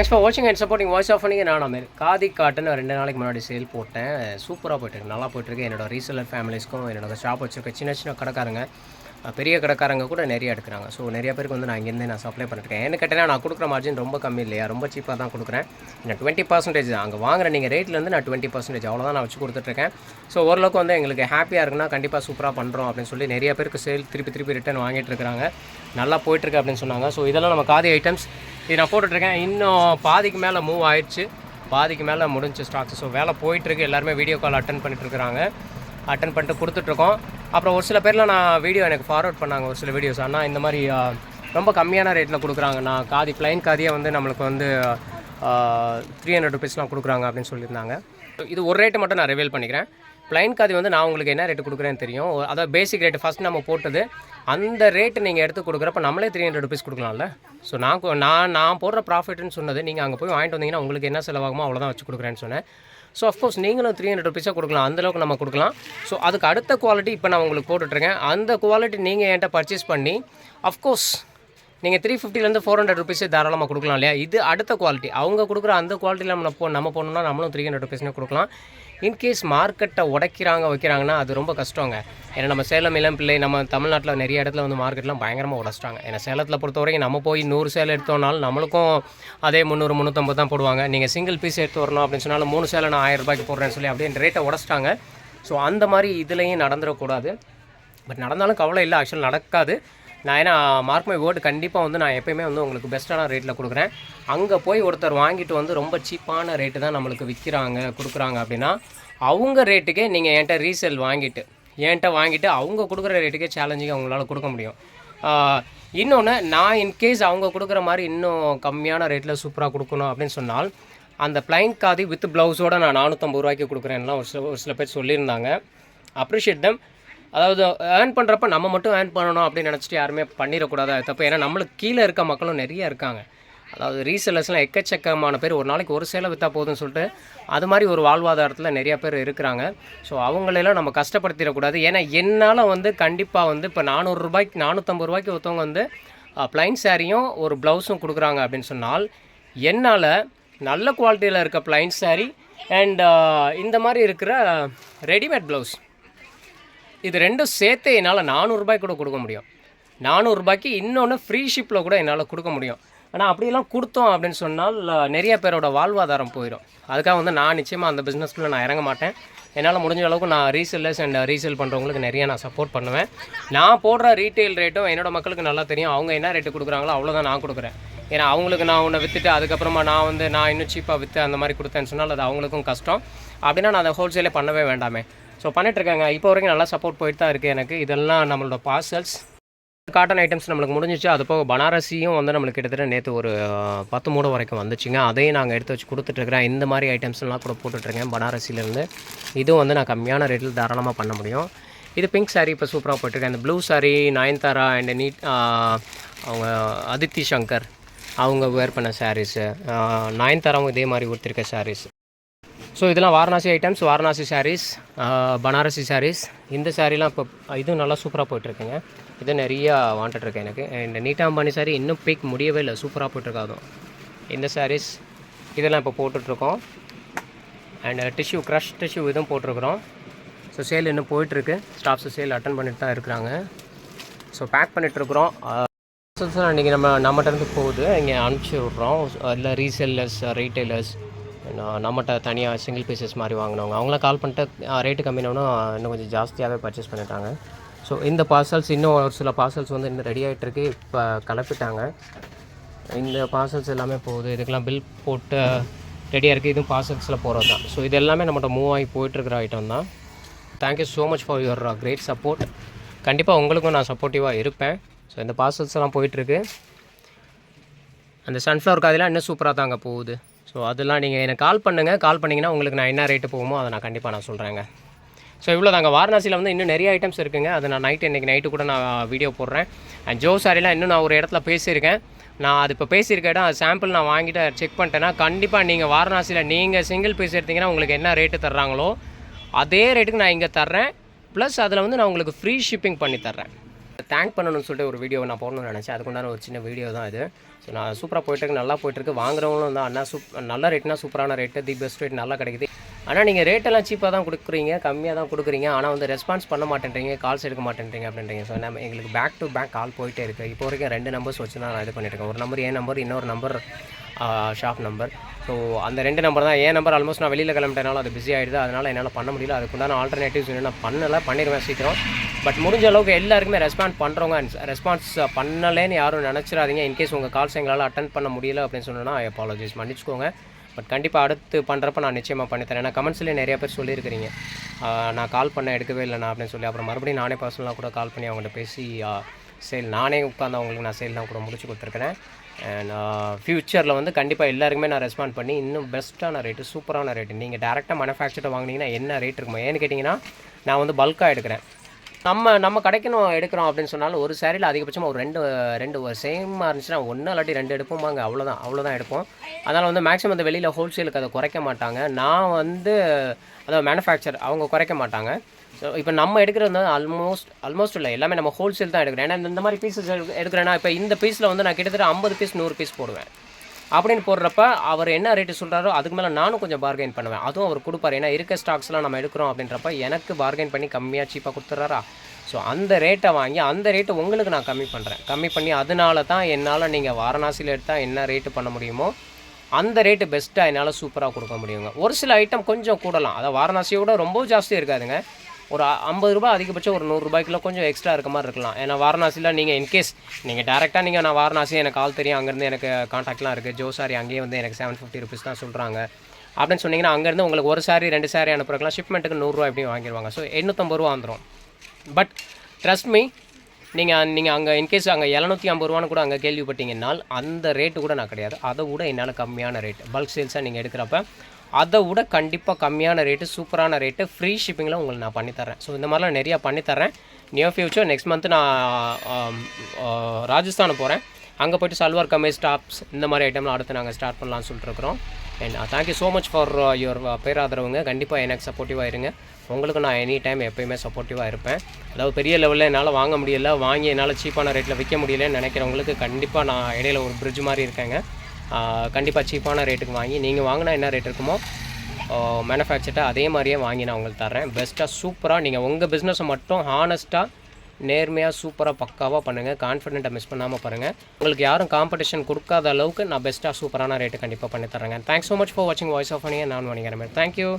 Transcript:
Thanks for வாட்சிங் and supporting voice off பண்ணிங்க நான் அமீர். காதி காட்டுன்னு ரெண்டு நாளைக்கு முன்னாடி சேல் போட்டேன். சூப்பராக போயிட்டுருக்கு நல்லா போயிட்டுருக்கு. என்னோட ரீசெலர் ஃபேமிலிஸ்க்கும் என்னோட ஷாப் வச்சுருக்க சின்ன சின்ன கடைக்காரங்க பெரிய கடைக்காரங்க கூட நிறைய எடுக்கிறாங்க. ஸோ நிறைய பேருக்கு வந்து நான் இங்கேருந்து நான் சப்ளை பண்ணிருக்கேன் ஏன்னு கேட்டேன்னா நான் கொடுக்குற மார்ஜின் ரொம்ப கம்மி இல்லையா? ரொம்ப சீப்பாக தான் கொடுக்குறேன். நான் டுவெண்ட்டி பர்சன்டேஜ் அங்கே வாங்குற நீங்கள் ரேட்லேருந்து நான் டுவெண்ட்டி பர்சன்டேஜ் அவ்வளோதான் நான் வச்சு கொடுத்துட்ருக்கேன் ஸோ ஓரளவுக்கு வந்து எங்களுக்கு ஹாப்பியாக இருக்குன்னா கண்டிப்பாக சூப்பராக பண்ணுறோம் அப்படின்னு சொல்லி நிறைய பேருக்கு சேல் திருப்பி திருப்பி ரிட்டர்ன் வாங்கிட்டு இருக்காங்க நல்லா போயிட்டுருக்கு அப்படின்னு சொன்னாங்க. ஸோ இதெல்லாம் நம்ம காதி ஐட்டம்ஸ் இது நான் போட்டுட்ருக்கேன் இன்னும் பாதிக்கு மேலே மூவ் ஆயிடுச்சு. பாதிக்கு மேலே முடிஞ்சு ஸ்டாக்ஸ் ஸோ வேலை போயிட்டுருக்கு எல்லாருமே வீடியோ கால் அட்டன் பண்ணிட்டுருக்குறாங்க அட்டன் பண்ணிட்டு கொடுத்துட்ருக்கோம் அப்புறம் ஒரு சில பேர்லாம் நான் வீடியோ எனக்கு ஃபார்வர்ட் பண்ணாங்க. ஒரு சில வீடியோஸ் ஆனால் இந்த மாதிரி ரொம்ப கம்மியான ரேட்டில் கொடுக்குறாங்க. நான் காதி ப்ளைன் காதியாக வந்து நம்மளுக்கு வந்து த்ரீ ஹண்ட்ரட் ருபீஸ்லாம் கொடுக்குறாங்க அப்படின்னு சொல்லியிருந்தாங்க. இது ஒரு ரேட்டு மட்டும் நான் ரிவீல் பண்ணிக்கிறேன். ப்ளைன் காதி வந்து நான் உங்களுக்கு என்ன ரேட்டு கொடுக்குறேன்னு தெரியும். அதாவது பேசிக் ரேட்டு ஃபஸ்ட் நம்ம போட்டது. அந்த ரேட்டு நீங்கள் எடுத்து கொடுக்குறப்ப நம்மளே த்ரீ ஹண்ட்ரட் ருபீஸ் கொடுக்கலாம்ல. ஸோ நான் நான் நான் போடுற ப்ராஃபிட்னு சொன்னது நீங்கள் அங்கே போய் வாங்கிட்டு வந்தீங்கன்னா உங்களுக்கு என்ன செலவாகுமோ அவ்வளோதான் வச்சு கொடுக்குறேன்னு சொன்னேன். ஸோ அஃப்கோர்ஸ் நீங்களும் த்ரீ ஹண்ட்ரட் ருபீஸாக கொடுக்கலாம். அந்தளவுக்கு நம்ம கொடுக்கலாம். ஸோ அதுக்கு அடுத்த குவாலிட்டி இப்போ நான் உங்களுக்கு போட்டுட்ருக்கேன். அந்த குவாலிட்டி நீங்கள் என்கிட்ட பர்ச்சேஸ் பண்ணி அஃப்கோர்ஸ் நீங்கள் த்ரீ ஃபிஃப்டிலேருந்து ஃபோர் ஹண்ட்ரட் ருபீஸே தாராளமாக கொடுக்கலாம் இல்லையா? இது அடுத்த குவாலிட்டி அவங்க கொடுக்குற அந்த குவாலிட்டியில் நம்ம போ நம்ம போனோம்னா நம்மளும் த்ரீ ஹண்ட்ரட் ருபீஸ்னே கொடுக்கலாம். இன்கேஸ் மார்க்கெட்டை உடைக்கிறாங்க வைக்கிறாங்கன்னா அது ரொம்ப கஷ்டங்க. ஏன்னா நம்ம சேலம் இளம் பிள்ளை நம்ம தமிழ்நாட்டில் நிறைய இடத்துல வந்து மார்க்கெட்லாம் பயங்கரமாக உடச்சிட்டாங்க. ஏன்னா சேலத்தில் பொறுத்த வரைக்கும் நம்ம போய் நூறு சேலை எடுத்தோம்னாலும் நம்மளுக்கும் அதே முந்நூறு முந்நூற்றம்பது தான் போடுவாங்க. நீங்கள் சிங்கிள் பீஸ் எடுத்து வரணும் அப்படின்னு சொன்னாலும் மூணு சேலை நான் ஆயிரம் ரூபாய்க்கு போடுறேன்னு சொல்லி அப்படியே ரேட்டை உடச்சிட்டாங்க. ஸோ அந்த மாதிரி இதுலேயும் நடந்துடக்கூடாது. பட் நடந்தாலும் கவலை இல்லை. ஆக்சுவலாக நடக்காது. நான் ஏன்னா மார்க் மை வேர்டு கண்டிப்பாக வந்து நான் எப்பயுமே வந்து உங்களுக்கு பெஸ்ட்டான ரேட்டில் கொடுக்குறேன். அங்கே போய் ஒருத்தர் வாங்கிட்டு வந்து ரொம்ப சீப்பான ரேட்டு தான் நம்மளுக்கு விற்கிறாங்க கொடுக்குறாங்க அப்படின்னா அவங்க ரேட்டுக்கே நீங்கள் என்கிட்ட ரீசேல் வாங்கிட்டு என்கிட்ட வாங்கிட்டு அவங்க கொடுக்குற ரேட்டுக்கே சேலஞ்சிங் அவங்களால கொடுக்க முடியும். இன்னொன்று நான் இன்கேஸ் அவங்க கொடுக்குற மாதிரி இன்னும் கம்மியான ரேட்டில் சூப்பராக கொடுக்கணும் அப்படின்னு சொன்னால் அந்த பிளைன் காதி வித் ப்ளவுஸோட நான் நானூற்றம்பது ரூபாய்க்கு கொடுக்குறேன்லாம் ஒரு சில ஒரு சில பேர் சொல்லியிருந்தாங்க. அப்ரிஷியேட் தம் அதாவது ஏர்ன் பண்ணுறப்ப நம்ம மட்டும் ஏர்ன் பண்ணணும் அப்படின்னு நினச்சிட்டு யாருமே பண்ணிடக்கூடாது. அது தப்பு. ஏன்னா நம்மளுக்கு கீழே இருக்க மக்களும் நிறைய இருக்காங்க. அதாவது ரீசெல்லர்ஸ்லாம் எக்கச்சக்கமான பேர் ஒரு நாளைக்கு ஒரு சேலை விற்றா போதும்னு சொல்லிட்டு அது மாதிரி ஒரு வாழ்வாதாரத்தில் நிறையா பேர் இருக்கிறாங்க. ஸோ அவங்களெல்லாம் நம்ம கஷ்டப்படுத்திடக்கூடாது. ஏன்னா என்னால் வந்து கண்டிப்பாக வந்து இப்போ நானூறு ரூபாய்க்கு நானூற்றம்பது ரூபாய்க்கு ஒருத்தவங்க வந்து ப்ளைன் சாரியும் ஒரு ப்ளவுஸும் கொடுக்குறாங்க அப்படின்னு சொன்னால் என்னால் நல்ல குவாலிட்டியில் இருக்க ப்ளைன் saree அண்ட் இந்த மாதிரி இருக்கிற ரெடிமேட் ப்ளவுஸ் இது ரெண்டும் சேர்த்து என்னால் நானூறுரூபாய்க்கு கூட கொடுக்க முடியும். நானூறுரூபாய்க்கு இன்னொன்று ஃப்ரீ ஷிப்பில் கூட என்னால் கொடுக்க முடியும். ஆனால் அப்படியெல்லாம் கொடுத்தோம் அப்படின்னு சொன்னால் நிறைய பேரோட வாழ்வாதாரம் போயிடும். அதுக்காக வந்து நான் நிச்சயமாக அந்த பிஸ்னஸ்க்குள்ளே நான் இறங்க மாட்டேன். என்னால் முடிஞ்ச அளவுக்கு நான் ரீசெல்லர்ஸ் அண்ட் ரீசேல் பண்ணுறவங்களுக்கு நிறைய நான் சப்போர்ட் பண்ணுவேன். நான் போடுற ரீட்டைல் ரேட்டும் என்னோட மக்களுக்கு நல்லா தெரியும். அவங்க என்ன ரேட்டு கொடுக்குறாங்களோ அவ்வளோதான் நான் கொடுக்குறேன். ஏன்னா அவங்களுக்கு நான் ஒன்று விற்றுட்டு அதுக்கப்புறமா நான் வந்து நான் இன்னும் சீப்பாக விற்று அந்த மாதிரி கொடுத்தேன்னு சொன்னால் அது அவங்களுக்கும் கஷ்டம். அப்படின்னா நான் அதை ஹோல்சேலே பண்ணவே வேண்டாமே. ஸோ பண்ணிட்டுருக்காங்க. இப்போ வரைக்கும் நல்லா சப்போர்ட் போயிட்டு தான் இருக்குது எனக்கு. இதெல்லாம் நம்மளோட பார்சல்ஸ் காட்டன் ஐட்டம்ஸ் நம்மளுக்கு முடிஞ்சிச்சு. அது போக பனாரசியும் வந்து நம்மளுக்கு கிட்டத்தட்ட நேற்று ஒரு பத்து மூடை வரைக்கும் வந்துச்சுங்க. அதையும் நாங்கள் எடுத்து வச்சு கொடுத்துட்ருக்குறேன் இந்த மாதிரி ஐட்டம்ஸ்லாம் கூட போட்டுட்ருக்கேன் பனாரசிலேருந்து இதுவும் வந்து நான் கம்மியான ரேட்டில் தாராளமாக பண்ண முடியும். இது பிங்க் சாரீ இப்போ சூப்பராக போட்டிருக்கேன் இந்த blue sari Nayanthara and neat அவங்க அதித்தி சங்கர் அவங்க வேர் பண்ண சாரீஸு நயன்தாராவும் இதே மாதிரி கொடுத்துருக்க சாரீஸ் ஸோ இதெல்லாம் வாரணாசி ஐட்டம்ஸ் வாரணாசி சாரீஸ் பனாரசி சாரீஸ் இந்த சாரீலாம் இப்போ இதுவும் நல்லா சூப்பராக போயிட்டுருக்குங்க. இது நிறையா வாண்டட் இருக்கு எனக்கு. இந்த நீட்டாம்பானி சாரீ இன்னும் பீக் முடியவே இல்லை. சூப்பராக போயிட்டுருக்காதும் இந்த சாரீஸ் இதெல்லாம் இப்போ போட்டுட்ருக்கோம். அண்ட் டிஷ்யூ க்ரஷ் டிஷ்யூ இதுவும் போட்டிருக்கிறோம். ஸோ சேல் இன்னும் போயிட்டுருக்கு. ஸ்டாஃப்ஸ் சேல் அட்டன் பண்ணிட்டு தான் இருக்கிறாங்க. ஸோ பேக் பண்ணிகிட்ருக்குறோம் பார்சல்ஸ்லாம் நம்ம நம்மகிட்ட இருந்து போகுது. இங்கே அனுப்பிச்சி விட்றோம். இல்லை ரீசெல்லர்ஸ் ரீட்டைலர்ஸ் நம்மகிட்ட தனியாக சிங்கிள் பீசஸ் மாதிரி வாங்கினவங்க. அவங்களாம் கால் பண்ணிட்டு ரேட்டு கம்மினோன்னா இன்னும் கொஞ்சம் ஜாஸ்தியாகவே பர்ச்சேஸ் பண்ணிட்டாங்க. ஸோ இந்த பார்சல்ஸ் இன்னும் ஒரு சில பார்சல்ஸ் வந்து இன்னும் ரெடி ஆகிட்டுருக்கு இப்போ கிளப்பிட்டாங்க இந்த பார்சல்ஸ் எல்லாமே போகுது. இதுக்கெல்லாம் பில் போட்டு ரெடியாக இருக்குது இதுவும் பார்சல்ஸில் போகிறது தான். ஸோ இது எல்லாமே நம்மகிட்ட மூவ் ஆகி போயிட்டுருக்கிற ஐட்டம் தான். Thank you so much for your great support கண்டிப்பாக உங்களுக்கும் நான் சப்போர்ட்டிவாக இருப்பேன். ஸோ இந்த பார்சல்ஸ் எல்லாம் போயிட்டுருக்கு. அந்த சன்ஃப்ளவர் காதெல்லாம் இன்னும் சூப்பராக தாங்க போகுது. ஸோ அதெல்லாம் நீங்கள் எனக்கு கால் பண்ணுங்கள் கால் பண்ணிங்கன்னா உங்களுக்கு நான் என்ன ரேட்டு போகுமோ அதை நான் கண்டிப்பாக நான் சொல்கிறேங்க ஸோ இவ்வளோ தாங்க வாரணாசியில் வந்து இன்னும் நிறைய ஐட்டம்ஸ் இருக்குங்க. அதை நான் நைட்டு இன்றைக்கி நைட்டு கூட நான் வீடியோ போடுறேன். அண்ட் ஜோ சாரிலாம் இன்னும் நான் ஒரு இடத்துல பேசியிருக்கேன். நான் அது இப்போ பேசியிருக்க இடம் அது சாம்பிள் நான் வாங்கிட்டு செக் பண்ணிட்டேன்னா கண்டிப்பாக நீங்கள் வாரணாசியில் நீங்கள் சிங்கிள் பீஸ் எடுத்தீங்கன்னா உங்களுக்கு என்ன ரேட்டு தர்றாங்களோ அதே ரேட்டுக்கு நான் இங்கே தர்றேன். ப்ளஸ் அதில் வந்து நான் உங்களுக்கு ஃப்ரீ ஷிப்பிங் பண்ணி தர்றேன். தேங்க் பண்ணணும்னு சொல்லிட்டு ஒரு வீடியோ நான் போடணும்னு நினச்சேன். அதுக்குண்டான ஒரு சின்ன வீடியோ தான் இது. ஸோ நான் சூப்பராக போயிட்டுருக்கு நல்லா போயிட்டுருக்கு வாங்குறவங்களும் தான் அண்ணா சூப் நல்ல ரேட்னா சூப்பரான ரேட்டு தி பெஸ்ட் ரேட் நல்லா கிடைக்குது. ஆனால் நீங்கள் ரேட்டெல்லாம் சீப்பாக தான் கொடுக்குறீங்க கம்மியாக தான் கொடுக்குறீங்க. ஆனால் வந்து ரெஸ்பான்ஸ் பண்ண மாட்டேன்றீங்க கால்ஸ் எடுக்க மாட்டேன்றீங்க அப்படின்றீங்க. ஸோ நம்ம எங்களுக்கு பேக் டு பேக் கால் போயிட்டே இருக்குது இப்போ வரைக்கும் ரெண்டு நம்பர்ஸ் வச்சு தான் நான் இது பண்ணிட்டுருக்கேன் ஒரு நம்பர் என் நம்பர் இன்னொரு நம்பர் ஷாப் நம்பர் ஸோ அந்த ரெண்டு நம்பர் தான். என் நம்பர் ஆல்மோஸ்ட் நான் வெளியில் கிளம்பிட்டனால அது பிஸி ஆகிடுது அதனால் என்னால் பண்ண முடியல. அதுக்குண்டான ஆல்டர்னேட்டிவ்ஸ் என்ன பண்ணலை. பண்ணிடுவேன் சீக்கிரம். பட் முடிஞ்ச அளவுக்கு எல்லாருக்குமே ரெஸ்பாண்ட் பண்ணுறவங்க ரெஸ்பான்ஸ் பண்ணலேன்னு யாரும் நினச்சிடாதீங்க. இன்கேஸ் உங்கள் கால்ஸ் எங்களால் அட்டன் பண்ண முடியல அப்படின்னு சொன்னோன்னா அப்பாலஜிஸ் மன்னிச்சுக்கோங்க. பட் கண்டிப்பாக அடுத்து பண்ணுறப்ப நான் நிச்சயமாக பண்ணித்தரேன். ஏன்னா கமெண்ட்ஸ்லேயே நிறைய பேர் சொல்லியிருக்கிறீங்க. நான் கால் பண்ண எடுக்கவே இல்லைண்ணா அப்படின்னு சொல்லி. அப்புறம் மறுபடியும் நானே பர்சனலாக கூட கால் பண்ணி அவங்கள்ட்ட பேசி சேல் நானே உட்காந்து அவங்களுக்கு நான் சேல் தான் கூட முடிச்சு கொடுத்துருக்குறேன். அண்ட் ஃப்யூச்சரில் uh, வந்து கண்டிப்பாக எல்லாருக்குமே நான் ரெஸ்பாண்ட் பண்ணி இன்னும் பெஸ்ட்டான ரேட்டு சூப்பரான ரேட்டு நீங்கள் டேரெக்டாக மேனுஃபேக்சரை வாங்கினீங்கன்னா என்ன ரேட் இருக்குமா ஏன்னு கேட்டிங்கன்னா நான் வந்து பல்காக எடுக்கிறேன். நம்ம நம்ம கிடைக்கணும் எடுக்கிறோம் அப்படின்னு சொன்னாலும் ஒரு சேரீயில் அதிகபட்சமாக ஒரு ரெண்டு ரெண்டு சேமாக இருந்துச்சுன்னா ஒன்று இல்லாட்டி ரெண்டு எடுப்போமாங்க அவ்வளோதான் அவ்வளோதான் எடுப்போம். அதனால் வந்து மேக்ஸிமம் அந்த வெளியில் ஹோல்சேலுக்கு அதை குறைக்க மாட்டாங்க. நான் வந்து அதாவது மேனுஃபேக்சர் அவங்க குறைக்க மாட்டாங்க. ஸோ இப்போ நம்ம எடுக்கிறது வந்து ஆல்மோஸ்ட் ஆல்மோஸ்ட் இல்லை. எல்லாமே நம்ம ஹோல்சேல் தான் எடுக்கிறேன் ஏன்னா இந்த- இந்த மாதிரி பீஸஸ் எடுக்கிறேன்னா இப்போ இந்த பீஸில் வந்து நான் கிட்டத்தட்ட ஐம்பது பீஸ் நூறு பீஸ் போடுவேன். அப்படின்னு போடுறப்ப அவர் என்ன ரேட்டு சொல்கிறாரோ அதுக்கு மேலே நானும் கொஞ்சம் பார்கெயின் பண்ணுவேன். அதுவும் அவர் கொடுப்பாரு. ஏன்னா இருக்க ஸ்டாக்ஸ்லாம் நம்ம எடுக்கிறோம் அப்படின்றப்ப எனக்கு பார்கெயின் பண்ணி கம்மியாக சீப்பாக கொடுத்துட்றாரா? ஸோ அந்த ரேட்டை வாங்கி அந்த ரேட்டை உங்களுக்கு நான் கம்மி பண்ணுறேன் கம்மி பண்ணி அதனால தான் என்னால் நீங்கள் வாரணாசியில் எடுத்தால் என்ன ரேட்டு பண்ண முடியுமோ அந்த ரேட்டு பெஸ்ட்டாக என்னால் சூப்பராக கொடுக்க முடியுங்க. ஒரு சில ஐட்டம் கொஞ்சம் கூடலாம். அதாவது வாரணாசியை விட ரொம்ப ஜாஸ்தி இருக்காதுங்க. ஒரு ஐம்பது ரூபாய் அதிகபட்சம் ஒரு நூறுரூபாய்க்குள்ள கொஞ்சம் எக்ஸ்ட்ரா இருக்க மாதிரி இருக்கலாம். ஏன்னா வாரணாசியில் நீங்கள் இன்கேஸ் நீங்கள் டேரெக்டாக நீங்கள் நான் வாரணாசி எனக்கு கால் தெரியும். அங்கேருந்து எனக்கு காண்டாக்ட்லாம் இருக்குது ஜோ சாரி அங்கேயே வந்து எனக்கு செவன் ஃபிஃப்டி ருபீஸ் தான் சொல்கிறாங்க அப்படின்னு சொன்னீங்கன்னா அங்கேருந்து உங்களுக்கு ஒரு சாரி ரெண்டு சாரி அனுப்புறக்கலாம் ஷிப்மெண்ட்டுக்கு நூறுரூவா எப்படியும் வாங்கிடுவாங்க. ஸோ எண்ணூற்றம்பது ரூபா வந்துடும் பட் ட்ரஸ்ட் மீ நீங்கள் நீங்கள் அங்கே இன்கேஸ் அங்கே எழுநூற்றி ஐம்பது ரூபான்னு கூட அங்கே கேள்விப்பட்டீங்கன்னால் அந்த ரேட்டு கூட நான் கிடையாது. அதை விட என்னால் கம்மியான ரேட் பல்க் சேல்ஸாக நீங்கள் எடுக்கிறப்ப அதை விட கண்டிப்பாக கம்மியான ரேட்டு சூப்பரான ரேட்டு ஃப்ரீ ஷிப்பிங்கில் உங்களுக்கு நான் பண்ணித்தரேன் ஸோ இந்த மாதிரிலாம் நிறையா பண்ணித்தரேன் நியர் ஃபியூச்சர் நெக்ஸ்ட் மந்த்து நான் ராஜஸ்தான் போகிறேன் அங்கே போயிட்டு சல்வார் கமேஸ் டாப்ஸ் இந்த மாதிரி ஐட்டம்லாம் அடுத்து நாங்கள் ஸ்டார்ட் பண்ணலாம்னு சொல்லிட்டு இருக்கிறோம். And thank you so much for your பேராதரவுங்க. கண்டிப்பாக எனக்கு சப்போர்ட்டிவாக இருங்க. உங்களுக்கு நான் எனி டைம் எப்பயுமே சப்போர்ட்டிவாக இருப்பேன். அதாவது பெரிய லெவலில் என்னால் வாங்க முடியல வாங்கி என்னால் சீப்பான ரேட்டில் விற்க முடியலன்னு நினைக்கிறவங்களுக்கு கண்டிப்பாக நான் இடையில ஒரு பிரிட்ஜ் மாதிரி இருக்கேங்க. கண்டிப்பாக சீப்பான ரேட்டுக்கு வாங்கி நீங்கள் வாங்கினா என்ன ரேட் இருக்குமோ மேனுஃபேக்சர்ட்டை அதே மாதிரியே வாங்கி நான் உங்களுக்கு தரேன் பெஸ்ட்டாக சூப்பராக நீங்கள் உங்கள் பிஸ்னஸை மட்டும் ஹானஸ்ட்டாக நேர்மையாக சூப்பராக பக்காவாக பண்ணுங்கள் கான்ஃபிடென்ட்டை மிஸ் பண்ணாமல் பாருங்கள் உங்களுக்கு யாரும் காம்படிஷன் கொடுக்காத அளவுக்கு நான் பெஸ்ட்டாக சூப்பரான ரேட்டு கண்டிப்பாக பண்ணி தரேங்க தேங்க்ஸ் ஸோ மச் ஃபார் வாட்சிங் வாய்ஸ் ஆஃப் பண்ணியே நான் வணிகரமே தேங்க்யூ